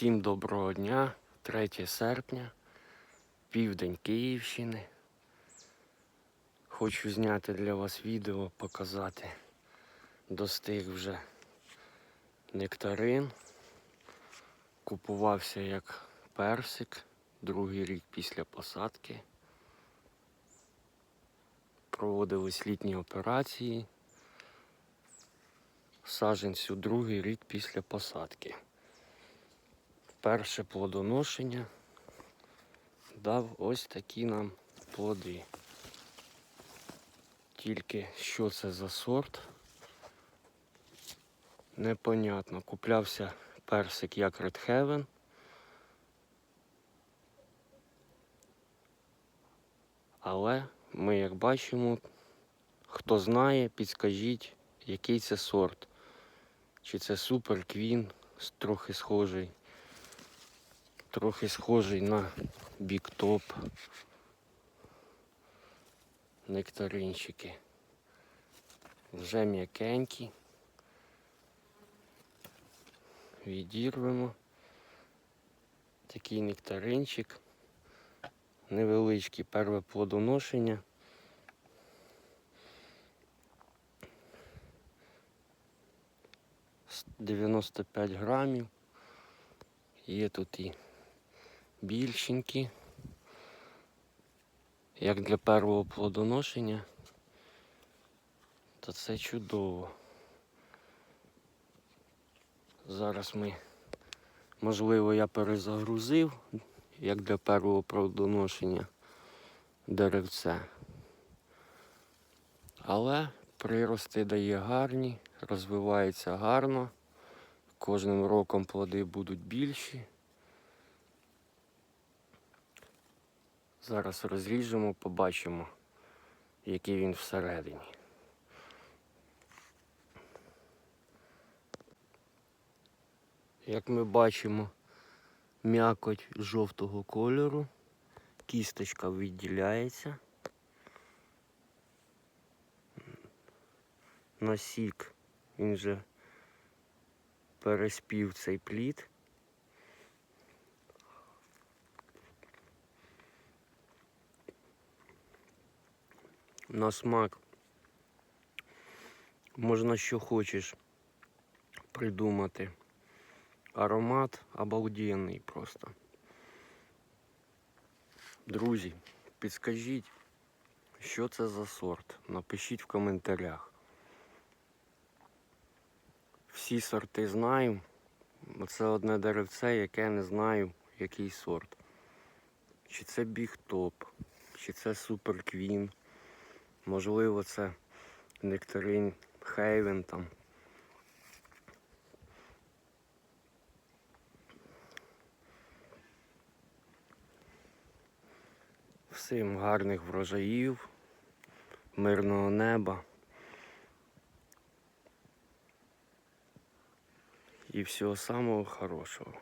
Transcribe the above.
Всім доброго дня, 3 серпня, південь Київщини. Хочу зняти для вас відео, показати. Достиг вже нектарин. Купувався як персик, другий рік після посадки. Проводились літні операції. Саженцю другий рік після посадки. Перше плодоношення дав ось такі нам плоди. Тільки що це за сорт, непонятно. Куплявся персик як Red Heaven. Але ми, як бачимо, хто знає, підскажіть, який це сорт. Чи це Супер Квін, трохи схожий трохи схожий на біктоп. Нектаринчики. Вже м'якенькі. Відірвемо. Такий нектаринчик. Невеличкий перве плодоношення. С- 95 грамів. Є тут і більшенькі. Як для першого плодоношення, то це чудово. Зараз ми, можливо, я перезагрузив, як для першого плодоношення деревце. Але прирости дає гарні, розвивається гарно. Кожним роком плоди будуть більші. Зараз розріжемо, побачимо, який він всередині. Як ми бачимо, м'якоть жовтого кольору, кісточка відділяється. Насік, він вже переспів цей плід. На смак. Можна що хочеш придумати. Аромат обалденний просто. Друзі, підскажіть, що це за сорт. Напишіть в коментарях. Всі сорти знаю. Це одне деревце, яке не знаю, який сорт. Чи це Біг Топ, чи це Супер Квін. Можливо, це нектарин Хейвен там. Всім гарних врожаїв, мирного неба і всього самого хорошого.